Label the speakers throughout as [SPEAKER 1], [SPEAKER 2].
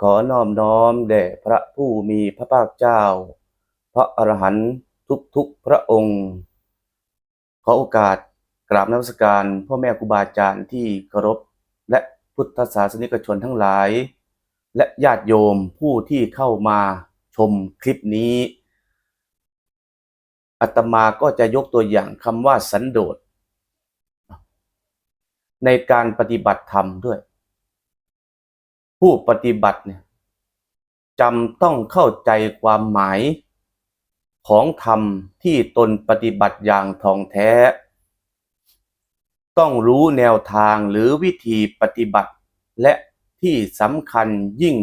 [SPEAKER 1] ขอนอบน้อมแด่พระผู้มีพระภาคเจ้า พระอรหันต์ทุกๆพระองค์ ขอโอกาสกราบนมัสการพ่อแม่ครูบาอาจารย์ที่เคารพและพุทธศาสนิกชนทั้งหลาย และญาติโยมผู้ที่เข้ามาชมคลิปนี้อาตมาก็จะยกตัวอย่างคำว่าสันโดษในการปฏิบัติธรรมด้วย ผู้ปฏิบัติเนี่ยจำต้องเข้าใจความหมาย ของธรรมที่ตนปฏิบัติอย่างท่องแท้ ต้องรู้แนวทางหรือวิธีปฏิบัติ และที่สำคัญยิ่ง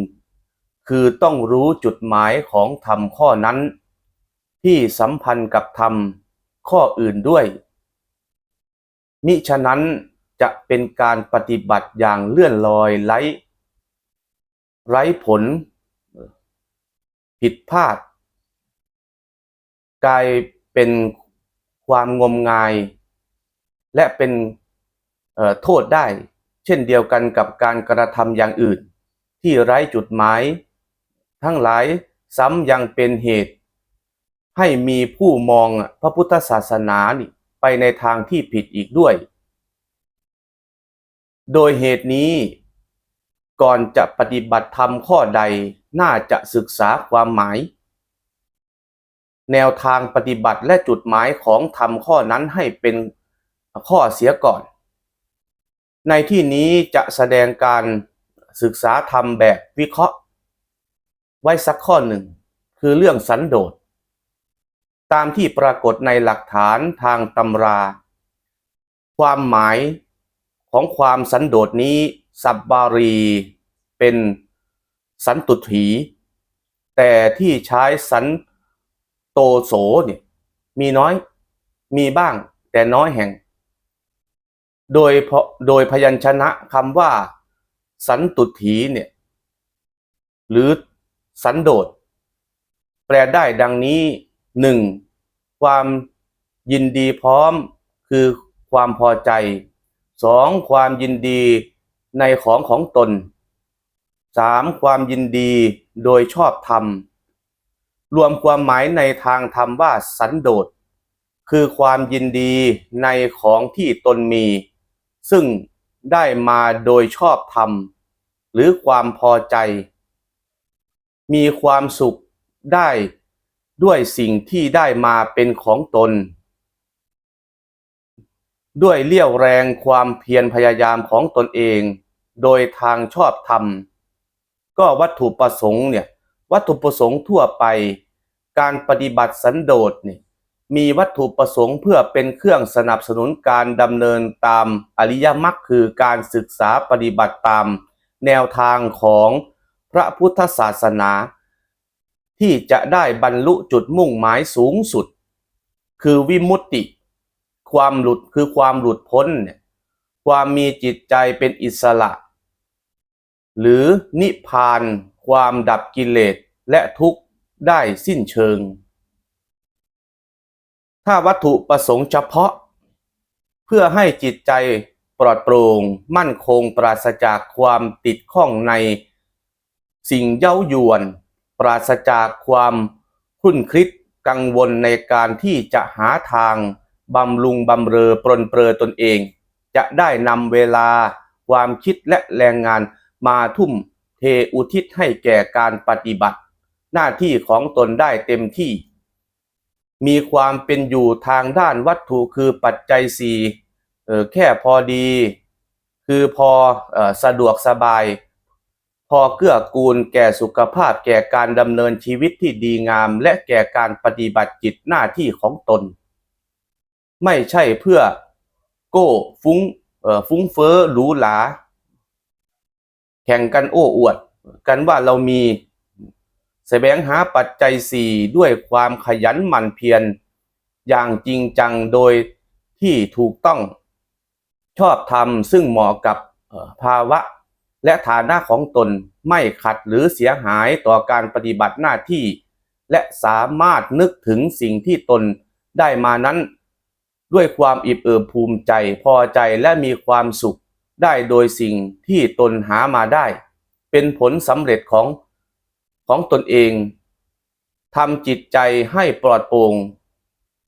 [SPEAKER 1] คือต้องรู้จุดหมายของธรรมข้อนั้น ที่สัมพันธ์กับธรรมข้ออื่นด้วย มิฉะนั้นจะเป็นการปฏิบัติอย่างเลื่อนลอยไร้ ไร้ผล ผิดพลาด กลายเป็นความงมงาย และเป็นโทษได้ เช่นเดียวกันกับการกระทำอย่างอื่น ที่ไร้จุดหมาย ทั้งหลายซ้ำยังเป็นเหตุ ให้มีผู้มองพระพุทธศาสนานไปในทางที่ผิดอีกด้วย โดยเหตุนี้ ก่อนจะปฏิบัติธรรมข้อใดน่าจะศึกษาความหมาย แนวทางปฏิบัติและจุดหมายของธรรมข้อนั้นให้เป็นข้อเสียก่อน ในที่นี้จะแสดงการศึกษาธรรมแบบวิเคราะห์ ไว้สักข้อหนึ่ง คือเรื่องสันโดษ ตามที่ปรากฏในหลักฐานทางตำรา ความหมายของความสันโดษนี้ สับบารี เป็นสันตุถี แต่ที่ใช้สันโตโสเนี่ยมีน้อยมีบ้างแต่น้อยแห่ง โดยเพราะโดยพยัญชนะคำว่า สันตุถีเนี่ยหรือสันโดษแปลได้ดังนี้หนึ่งความยินดีพร้อมคือความพอใจสองความยินดี ในของของตนสามความยินดีโดยชอบธรรม รวมความหมายในทางธรรมว่าสันโดษ คือความยินดีในของที่ตนมี ซึ่งได้มาโดยชอบธรรม หรือความพอใจ มีความสุขได้ด้วยสิ่งที่ได้มาเป็นของตน ด้วยเลี่ยวแรงความเพียรพยายามของตนเอง โดยทางชอบธรรม ก็วัตถุประสงค์เนี่ยวัตถุประสงค์ทั่วไป การปฏิบัติสันโดษนี่มีวัตถุประสงค์เพื่อเป็นเครื่องสนับสนุนการดำเนินตามอริยมรรคคือการศึกษาปฏิบัติตาม แนวทางของพระพุทธศาสนา ที่จะได้บรรลุจุดมุ่งหมายสูงสุด คือวิมุตติ ความหลุดคือความหลุดพ้นเนี่ยความมีจิตใจเป็นอิสระ หรือนิพานความดับกิเลสและทุกข์ได้สิ้นเชิง ถ้าวัตถุประสงค์เฉพาะ เพื่อให้จิตใจปลอดโปร่ง มั่นคงปราศจากความติดข้องใน สิ่งเย้ายวน ปราศจากความคุ้นคิดกังวลในการที่จะหาทางบำรุงบำเรอปรนเปรอตนเอง จะได้นำเวลาความคิดและแรงงาน มาทุ่มเทอุทิศให้แก่การปฏิบัติ หน้าที่ของตนได้เต็มที่ มีความเป็นอยู่ทางด้านวัตถุคือปัจจัยสี่แค่พอดี คือพอออสะดวกสบาย พอเกื้อกูลแก่สุขภาพแก่การดำเนินชีวิตที่ดีงาม และแก่การปฏิบัติจิตหน้าที่ของตน ไม่ใช่เพื่อโก้ฟุ้งฟุ้งเฟ้อหรูหรา แข่งกันโอ้อวด กันว่าเรามีแสวงหาปัจจัยสี่ด้วยความขยันหมั่นเพียรอย่างจริงจังโดยที่ถูกต้องชอบธรรมซึ่งเหมาะกับภาวะ และฐานะของตนไม่ขัดหรือเสียหายต่อการปฏิบัติหน้าที่ และสามารถนึกถึงสิ่งที่ตนได้มานั้น ด้วยความอิบเอิบภูมิใจพอใจและมีความสุข ได้โดยสิ่งที่ตนหามาได้ เป็นผลสำเร็จของของตนเองทำจิตใจให้ปลอดโปร่ง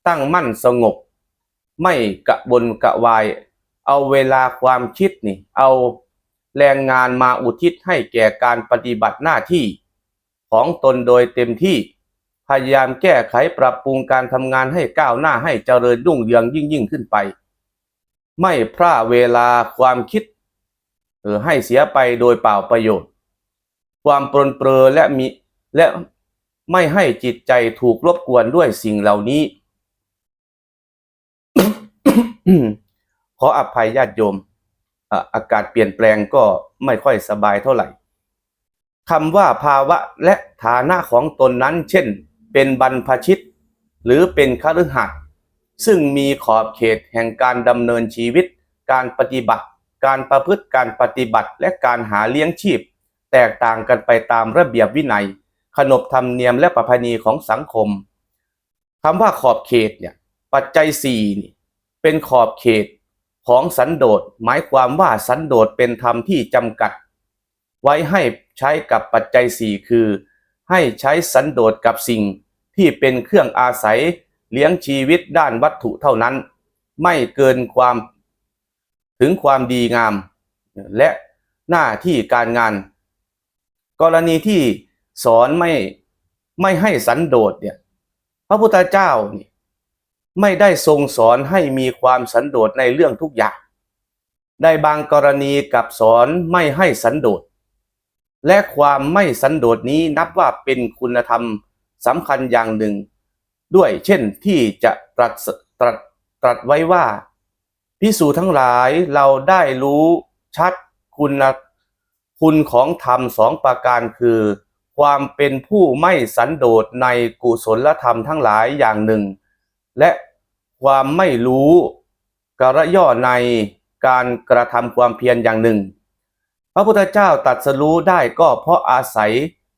[SPEAKER 1] ตั้งมั่นสงบ ไม่กระวนกระวาย เอาเวลาความคิดนี่ เอาแรงงานมาอุทิศให้แก่การปฏิบัติหน้าที่ ของตนโดยเต็มที่ พยายามแก้ไขปรับปรุงการทำงานให้ก้าวหน้าให้เจริญรุ่งเรืองยิ่งยิ่งขึ้นไป ไม่พร่าเวลาความคิดเออให้เสียไปโดยเปล่าประโยชน์ ความปรนเปรอและมีและไม่ให้จิตใจถูกรบกวนด้วยสิ่งเหล่านี้ ขออภัยญาติโยมอะอากาศเปลี่ยนแปลงก็ไม่ค่อยสบายเท่าไหร่คำว่าภาวะและฐานะของตนนั้น เช่น เป็นบรรพชิต หรือเป็นคฤหัสถ์ ซึ่งมีขอบเขตแห่งการดำเนินชีวิต การปฏิบัติ การประพฤติการปฏิบัติและการหาเลี้ยงชีพ แตกต่างกันไปตามระเบียบวินัย ขนบธรรมเนียมและประเพณีของสังคมคำว่าขอบเขตเนี่ยปัจจัยสี่นี่เป็นขอบเขตของสันโดษหมายความว่าสันโดษเป็นธรรมที่จำกัด ไว้ให้ใช้กับปัจจัยสี่คือ ให้ใช้สันโดษกับสิ่งที่เป็นเครื่องอาศัย เลี้ยงชีวิตด้านวัตถุเท่านั้น ไม่เกินความถึงความดีงาม และหน้าที่การงาน กรณีที่สอนไม่ไม่ให้สันโดษเนี่ยพระพุทธเจ้านี่ไม่ได้ทรงสอนให้มีความสันโดษในเรื่องทุกอย่าง ได้บางกรณีกับสอนไม่ให้สันโดษ และความไม่สันโดษนี้นับว่าเป็นคุณธรรมสำคัญอย่างหนึ่ง ด้วย เช่นที่จะตรัสตรัสตรัสไว้ว่าพิสูจทั้งหลายเราได้รู้ชัดคุณคุณของธรรมสองประการคือ ความเป็นผู้ไม่สันโดษในกุศลธรรมทั้งหลายอย่างหนึ่ง และความไม่รู้กระย่อในการกระทำความเพียรอย่างหนึ่ง พระพุทธเจ้าตรัสรู้ได้ก็เพราะอาศัย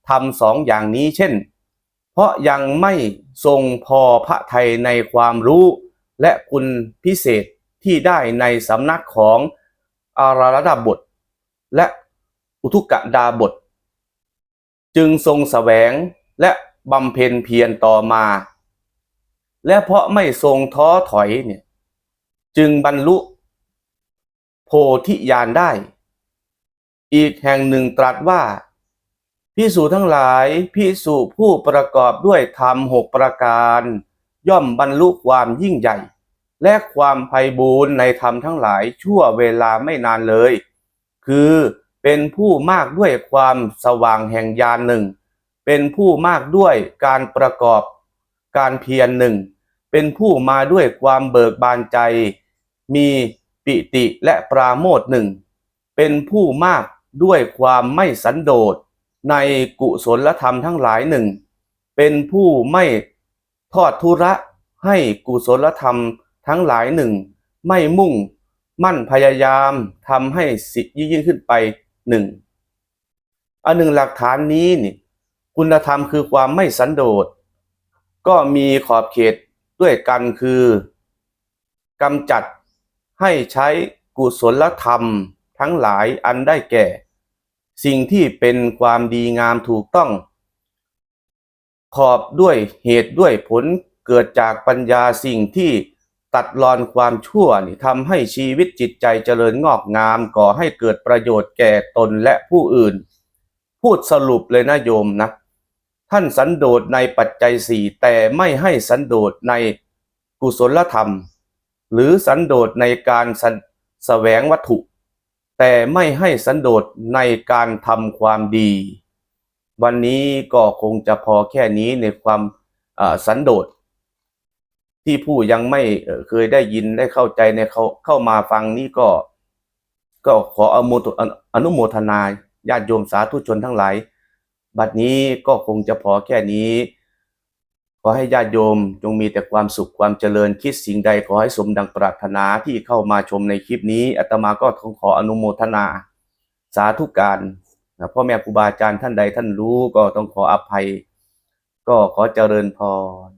[SPEAKER 1] ทำสองอย่างนี้เช่น เพราะยังไม่ทรงพอพระทัยในความรู้ และคุณพิเศษที่ได้ในสำนักของอาราลดาบท และอุทุกดาบท จึงทรงแสวงและบำเพ็ญเพียรต่อมา และเพราะไม่ทรงท้อถอยเนี่ยจึงบรรลุโพธิญาณได้ อีกแห่งหนึ่งตรัสว่า พิสูจทั้งหลายพิสูจผู้ประกอบด้วยธรรมหกประการ ย่อมบรรลุความยิ่งใหญ่ และความไพบูรณ์ในธรรมทั้งหลายชั่วเวลาไม่นานเลย คือเป็นผู้มากด้วยความสว่างแห่งญาณหนึ่ง เป็นผู้มากด้วยการประกอบการเพียรหนึ่ง เป็นผู้มาด้วยความเบิกบานใจ มีปิติและปราโมทหนึ่ง เป็นผู้มากด้วยความไม่สันโดษ ในกุศลธรรมทั้งหลายหนึ่ง เป็นผู้ไม่ทอดทุระให้กุศลธรรมทั้งหลายหนึ่ง ไม่มุ่งมั่นพยายามทำให้สิยิ่งขึ้นไปหนึ่งอันหนึ่งหลักฐานนี้นี่คุณธรรมคือความไม่สันโดษ ก็มีขอบเขตด้วยกันคือกำจัดให้ใช้กุศลธรรมทั้งหลายอันได้แก่ สิ่งที่เป็นความดีงามถูกต้อง ขอบด้วยเหตุด้วยผลเกิดจากปัญญาสิ่งที่ตัดรอนความชั่วนี่ทำให้ชีวิตจิตใจเจริญงอกงามก่อให้เกิดประโยชน์แก่ตนและผู้อื่น พูดสรุปเลยนะโยมนะ ท่านสันโดษในปัจจัยสี่แต่ไม่ให้สันโดษในกุศลธรรม หรือสันโดษในการสแสวงวัตถุ แต่ไม่ให้สันโดษในการทำความดี วันนี้ก็คงจะพอแค่นี้ในความสันโดษที่ผู้ยังไม่เคยได้ยินได้เข้าใจในเขาเข้ามาฟังนี้ก็ ก็ขออโมอนุโมทนาญาติโยมสาธุชนทั้งหลาย บัดนี้ก็คงจะพอแค่นี้ ขอให้ญาติโยมจงมีแต่ความสุขความเจริญคิดสิ่งใดขอให้สมดังปรารถนาที่เข้ามาชมในคลิปนี้อาตมาก็ต้องขออนุโมทนา สาธุการนะพ่อแม่ครูบาอาจารย์ท่านใดท่านรู้ก็ต้องขออภัย ก็ขอเจริญพร